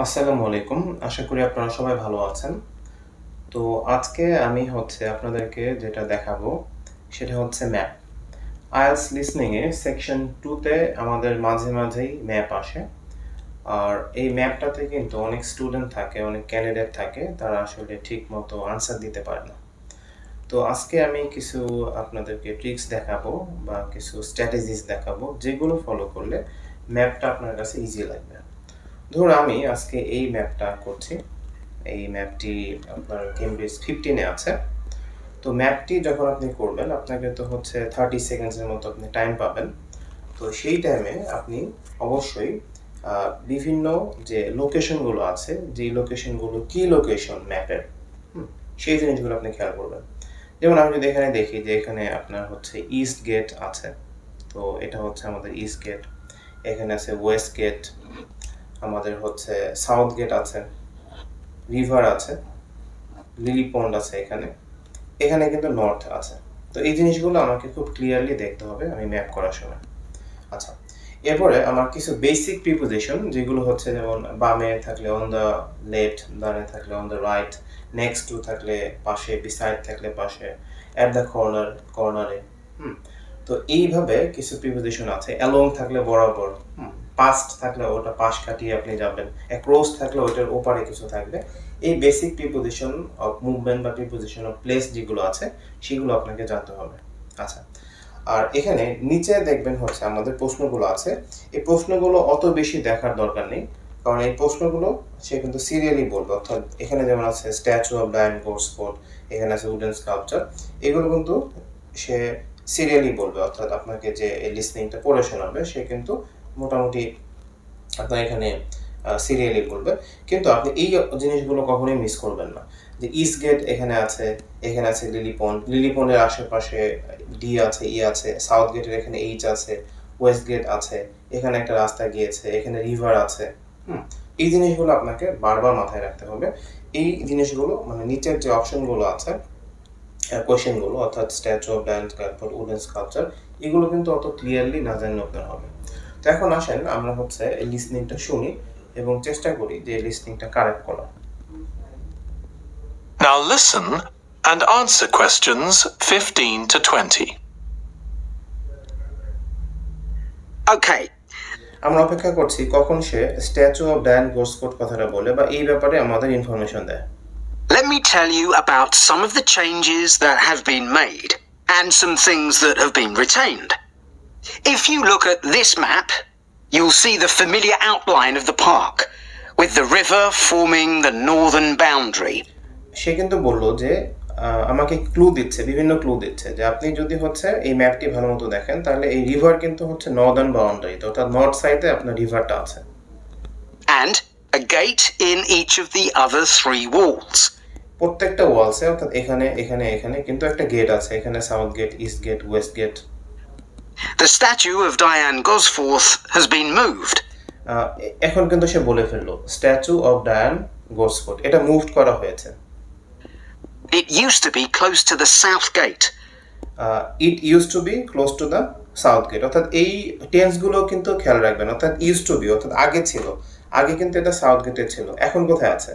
আসসালামু আলাইকুম। আশা করি আপনারা সবাই ভালো আছেন। তো আজকে আমি হচ্ছে আপনাদেরকে যেটা দেখাবো, সেটা হচ্ছে ম্যাপ। আইএলস লিসনিংয়ে সেকশন টুতে আমাদের মাঝে মাঝেই ম্যাপ আসে। আর এই ম্যাপটাতে কিন্তু অনেক স্টুডেন্ট থাকে, অনেক ক্যান্ডিডেট থাকে, তারা আসলে ঠিক মতো আনসার দিতে পারে না। তো আজকে আমি কিছু আপনাদেরকে ট্রিক্স দেখাবো বা কিছু স্ট্র্যাটেজিস দেখাবো, যেগুলো ফলো করলে ম্যাপটা আপনার কাছে ইজি লাগবে। ধরুন আমি আজকে এই ম্যাপটা করছি, এই ম্যাপটি আপনার কেমব্রিজ ফিফটিনে আছে। তো ম্যাপটি যখন আপনি করবেন, আপনাকে তো হচ্ছে থার্টি সেকেন্ডসের মতো আপনি টাইম পাবেন। তো সেই টাইমে আপনি অবশ্যই বিভিন্ন যে লোকেশনগুলো আছে, যেই লোকেশনগুলো কি লোকেশন ম্যাপের সেই জিনিসগুলো আপনি খেয়াল করবেন। যেমন আমি যদি এখানে দেখি যে এখানে আপনার হচ্ছে ইস্ট গেট আছে, তো এটা হচ্ছে আমাদের ইস্ট গেট এখানে আছে ওয়েস্ট গেট আমাদের হচ্ছে সাউথ গেট আছে রিভার আছে লিলি পন্ড আছে এখানে। এখানে কিন্তু নর্থ আছে। তো এই জিনিসগুলো আমাকে খুব ক্লিয়ারলি দেখতে হবে আমি ম্যাপ করার সময়। আচ্ছা এরপরে আমার কিছু বেসিক প্রিপোজিশন যেগুলো হচ্ছে যেমন বামে থাকলে অন দ্য লেফট ডানে থাকলে on the right next to থাকলে পাশে বিসাইড থাকলে পাশে অ্যাট দ্য কর্নার কর্নারে হুম? তো এইভাবে কিছু প্রিপোজিশন আছে অ্যালং থাকলে বরাবর, হুম? পাস্ট থাকলে ওটা পাশ কাটিয়ে আপনি যাবেন। অ্যাক্রস থাকলে ওটার ওপারে কিছু থাকবে। এই বেসিক প্রিপোজিশন অফ মুভমেন্ট বা প্রিপোজিশন অফ প্লেস যেগুলো আছে, সেগুলো আপনাকে জানতে হবে। আচ্ছা। আর এখানে নিচে দেখবেন হচ্ছে আমাদের প্রশ্নগুলো আছে। এই প্রশ্নগুলো অত বেশি দেখার দরকার নেই। কারণ এই প্রশ্নগুলো সে কিন্তু সিরিয়ালি বলবে। অর্থাৎ এখানে যেমন আছে স্ট্যাচু অফ ডায়ন গোর্সফোর্ড এখানে আছে উডেন স্কাল্পচার এগুলো কিন্তু সে সিরিয়ালি বলবে। অর্থাৎ আপনাকে যে লিসনিংটা পড়ে শোনাবে, সে কিন্তু মোটামুটি আপনার এখানে সিরিয়ালি বলবে কিন্তু আপনি এই জিনিসগুলো কখনোই মিস করবেন না। যে ইস্ট গেট এখানে আছে এখানে আছে লিলিপন লিলিপনের আশেপাশে ডি আছে ই আছে সাউথ গেটের এখানে এইচ আছে ওয়েস্ট গেট আছে, এখানে একটা রাস্তা গিয়েছে, এখানে রিভার আছে, হুম? এই জিনিসগুলো আপনাকে বারবার মাথায় রাখতে হবে। এই জিনিসগুলো মানে নিচের যে অপশনগুলো আছে কোয়েশ্চেনগুলো অর্থাৎ statue of Diana sculpture wooden sculpture এগুলো কিন্তু অত ক্লিয়ারলি না জানলে আপনার হবে। তো এখন আসেন আমরা হচ্ছে এই লিসনিংটা শুনি এবং চেষ্টা করি যে লিসনিংটা কারেক্ট করার Now listen and answer questions 15 to 20. Okay, আমরা অপেক্ষা করছি কখন সে স্ট্যাচু অফ ডায়ান গোর্সফোর্ড কথাটা বলে বা এই ব্যাপারে আমাদের ইনফরমেশন দেয় let me tell you about some of the changes that have been made and some things that have been retained. If you look at this map, you'll see the familiar outline of the park, with the river forming the northern boundary. সে কিন্তু বলল যে আমাকে clue দিচ্ছে বিভিন্ন clue দিচ্ছে যে আপনি যদি হচ্ছে এই ম্যাপটি ভালো মতো দেখেন তাহলে এই রিভার কিন্তু হচ্ছে নর্দার্ন বাউন্ডারিতে অর্থাৎ নর্থ সাইডে আপনার রিভারটা আছে and a gate in each of the other three walls. প্রত্যেকটা ওয়ালসে অর্থাৎ এখানে এখানে এখানে কিন্তু একটা গেট আছে এখানে south gate east gate west gate The statue of Diane Gosforth has been moved, এখন কিন্তু সে বলে ফেলল স্ট্যাচু অফ ডায়ান গোর্সফোর্ড এটা মুভড করা হয়েছে। It used to be close to the south gate. It use to be close to the south gate অর্থাৎ এই টেন্সগুলো কিন্তু খেয়াল রাখবেন অর্থাৎ ইউজ টু বি অর্থাৎ আগে ছিল। আগে কিন্তু এটা সাউথ গেটে ছিল। এখন কোথায় আছে?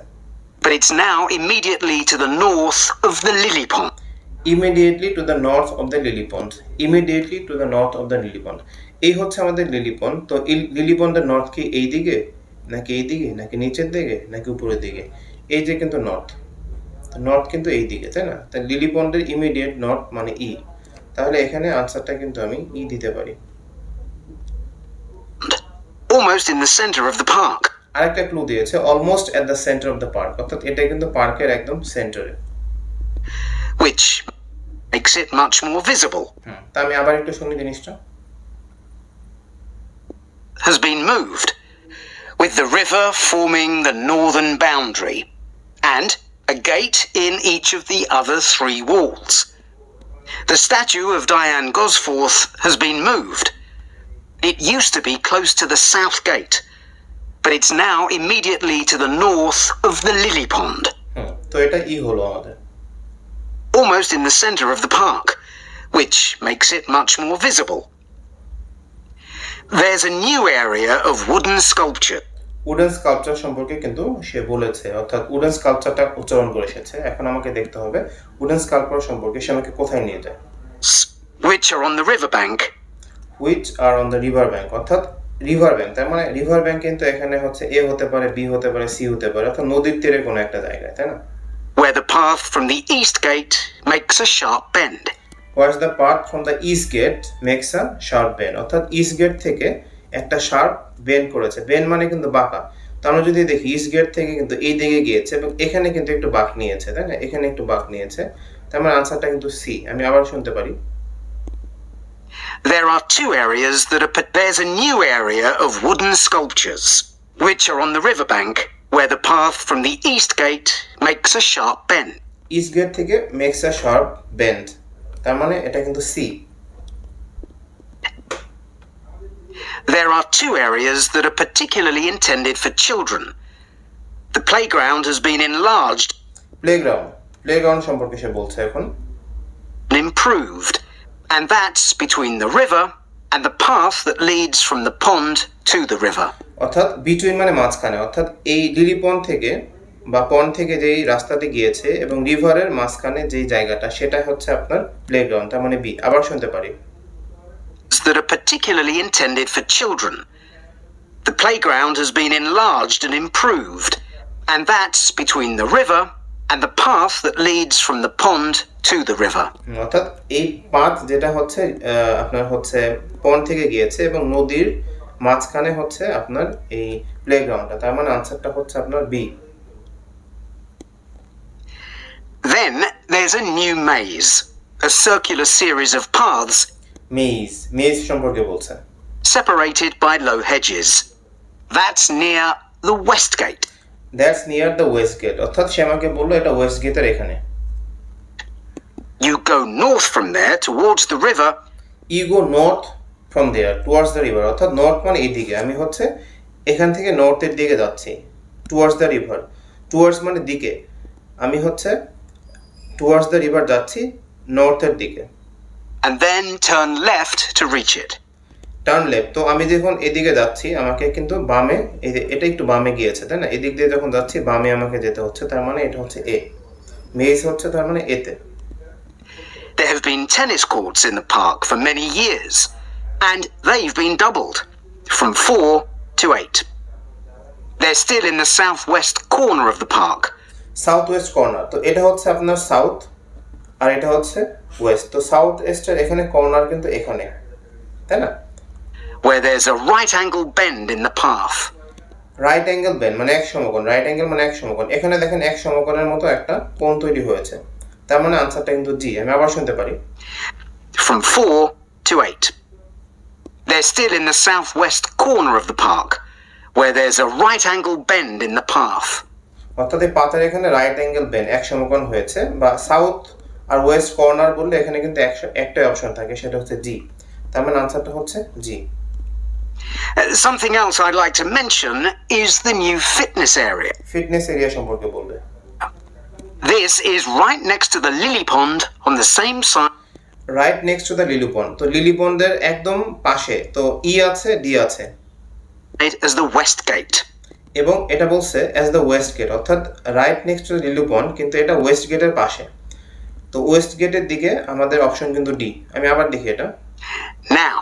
But it's now immediately to the north of the lily pond. Immediately to the north of the lily pond immediately to the north of the lily pond এই হচ্ছে আমাদের লিলি পন্ড তো এই লিলি পন্ডের নর্থ কি এই দিকে? নাকি এই দিকে? নাকি নিচের দিকে? নাকি উপরের দিকে? এই যে কিন্তু নর্থ নর্থ কিন্তু এই দিকে তাই না? তাই লিলিপন্ডের ইমিডিয়েট নর্থ মানে ই তাহলে এখানে আনসারটা কিন্তু আমি ই দিতে পারি। Almost in the center of the park. আরেকটা ক্লু দিয়েছে almost at the centre of the park অর্থাৎ এটা কিন্তু পার্কের একদম সেন্টারে which makes it much more visible, হুম তা আমি আবার একটু শুনি জিনিসটা has been moved, with the river forming the northern boundary, and a gate in each of the other three walls. The statue of Diane Gosforth has been moved. It used to be close to the south gate, but it's now immediately to the north of the lily pond. হুম তো এটা ই হলো আমাদের Almost in the center of the park, which makes it much more visible. There's a new area of wooden sculpture. Wooden sculpture সম্পর্কে কিন্তু সে বলেছে অর্থাৎ wooden স্কাল্পচারটা উচ্চারণ করে এসেছে। এখন আমাকে দেখতে হবে উডেন স্কাল্পচার সম্পর্কে সে আমাকে কোথায় নিয়ে যায়। Which are on the riverbank, which are on the river bank অর্থাৎ রিভার ব্যাংক তার মানে রিভার ব্যাংক কিন্তু এখানে হচ্ছে এ হতে পারে বি হতে পারে সি হতে পারে অর্থাৎ নদীর তীরে কোনো একটা জায়গায় তাই না? Where the path from the east gate makes a sharp bend. Was the part from the east gate makes a sharp bend অর্থাৎ ইস্ট গেট থেকে একটা শার্প বেন করেছে বেন মানে কিন্তু বাঁকা তো আমরা যদি দেখি ইস্ট গেট থেকে কিন্তু এই দিকে গিয়েছে এবং এখানে কিন্তু একটু বাঁক নিয়েছে তাই না এখানে একটু বাঁক নিয়েছে তার মানে আনসারটা কিন্তু সি আমি আবার শুনতে পারি There are two areas that are. There's a new area of wooden sculptures, which are on the riverbank, where the path from the east gate makes a sharp bend. East gate থেকে makes a sharp bend তার মানে এটা কিন্তু C There are two areas that are particularly intended for children. The playground has been enlarged playground playground সম্পর্কে সে বলছে এখন and improved, and that's between the river and the path that leads from the pond to the river. অর্থাৎ between মানে মাঝখানে অর্থাৎ এই লিলিপন থেকে বা পন থেকে যেই রাস্তাটি গিয়েছে এবং রিভারের মাঝখানে যেই জায়গাটা সেটা হচ্ছে আপনার প্লেগ্রাউন্ড তার মানে বি আবার শুনতে পারি that are particularly intended for children. The playground has been enlarged and improved, and that's between the river and the path that leads from the pond to the river. অর্থাৎ এই path যেটা হচ্ছে আপনার হচ্ছে পন থেকে গিয়েছে এবং নদীর মাঝখানে হচ্ছে আপনার এই প্লেগ্রাউন্ডটা তার মানে আনসারটা হচ্ছে আপনার B Then there's a new maze, a circular series of paths maze maze সম্পর্কে বলছে separated by low hedges. That's near the west gate. That's near the west gate অর্থাৎ সে আমাকে বলল এটা ওয়েস্ট গেটের এখানে You go north from there towards the river you go north from there towards the river অর্থাৎ north মানে এইদিকে আমি হচ্ছে এখান থেকে নর্থের দিকে যাচ্ছি টুয়ার্ডস দ্য রিভার টুয়ার্ডস মানে দিকে। আমি হচ্ছে টুয়ার্ডস দ্য রিভার যাচ্ছি নর্থের দিকে। And then turn left to reach it. Turn left তো আমি যখন এদিকে যাচ্ছি আমাকে কিন্তু বামে এটা একটু বামে গিয়েছে তাই না? এদিক দিয়ে যখন যাচ্ছি বামে আমাকে যেতে হচ্ছে তার মানে এটা হচ্ছে এ। মেজ হচ্ছে তার মানে এতে। There have been tennis courts in the park for many years, and they've been doubled from four to eight. They're still in the southwest corner of the park, south west corner তো এটা হচ্ছে আপনার south আর এটা হচ্ছে West তো south ওয়েস্টের এখানে corner কিন্তু এখানে তাই না? Where there's a right angle bend in the path. Right angle bend মানে এক সমকোণ রাইট অ্যাঙ্গেল মানে এক সমকোণ। এখানে দেখেন এক সমকোণের মতো একটা কোণ তৈরি হয়েছে। তার মানে আনসারটা কিন্তু জি আমি আবার শুনতে পারি। From 4 to 8. They're still in the southwest corner of the park, where there's a right angle bend in the path. অর্থাৎ এই পাতার এখানে রাইট অ্যাঙ্গেল বেন এক সমকোণ হয়েছে বা সাউথ আর ওয়েস্ট কর্নার বললে এখানে কিন্তু একশো একটাই অপশন থাকে সেটা হচ্ছে জি তার মানে আনসারটা হচ্ছে জি Uh, something else I'd like to mention is the new fitness area. Fitness area সম্পর্কে বলবে This is right next to the lily pond on the same side Right next to the lily pond তো লিলিপন্ডের একদম পাশে তো E আছে D আছে। It is the west gate এবং এটা বলছে অ্যাজ দ্য ওয়েস্ট গেট অর্থাৎ right next to lily pond কিন্তু এটা ওয়েস্ট গেটের পাশে। তো ওয়েস্ট গেটের দিকে আমাদের অপশন কিন্তু ডি আমি আবার দেখি এটা। Now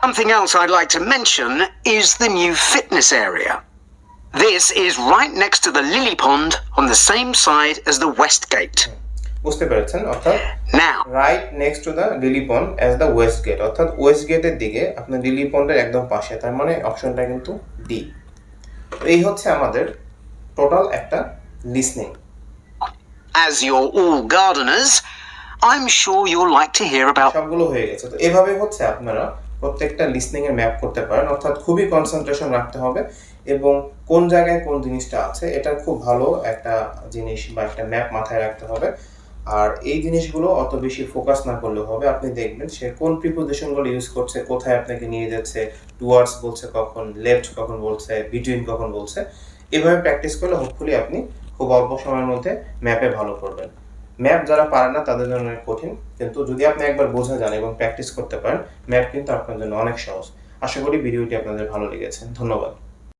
something else I'd like to mention is the new fitness area this is right next to the lily pond on the same side as the west gate বুঝতে পেরেছেন? অর্থাৎ right next to the lily pond as the west gate অর্থাৎ west গেটের দিকে আপনার লিলিপন্ডের একদম পাশে তার মানে অপশনটা কিন্তু ডি এই হচ্ছে আমাদের টোটাল একটা listening as you're all gardeners, I'm sure you'll like to hear about সবগুলো হয়ে গেছে। তো এভাবে হচ্ছে আপনারা প্রত্যেকটা লিসনিং এর ম্যাপ করতে পারেন অর্থাৎ খুবই কনসেন্ট্রেশন রাখতে হবে এবং কোন জায়গায় কোন জিনিসটা আছে এটা খুব ভালো একটা জিনিস বা একটা ম্যাপ মাথায় রাখতে হবে। আর এই জিনিসগুলো অত বেশি ফোকাস না করলেও হবে। আপনি দেখবেন সে কোন প্রিপোজিশনগুলো ইউজ করছে, কোথায় আপনাকে নিয়ে যাচ্ছে টুয়ার্ডস বলছে কখন লেফট কখন বলছে বিটুইন কখন বলছে, এভাবে প্র্যাকটিস করলে হোপফুলি আপনি খুব অল্প সময়ের মধ্যে ম্যাপে ভালো করবেন। ম্যাপ যারা পারে না, তাদের জন্য অনেক কঠিন, কিন্তু যদি আপনি একবার বোঝা যান এবং প্র্যাকটিস করতে পারেন ম্যাপ কিন্তু আপনার জন্য অনেক সহজ। আশা করি ভিডিওটি আপনাদের ভালো লেগেছে। ধন্যবাদ।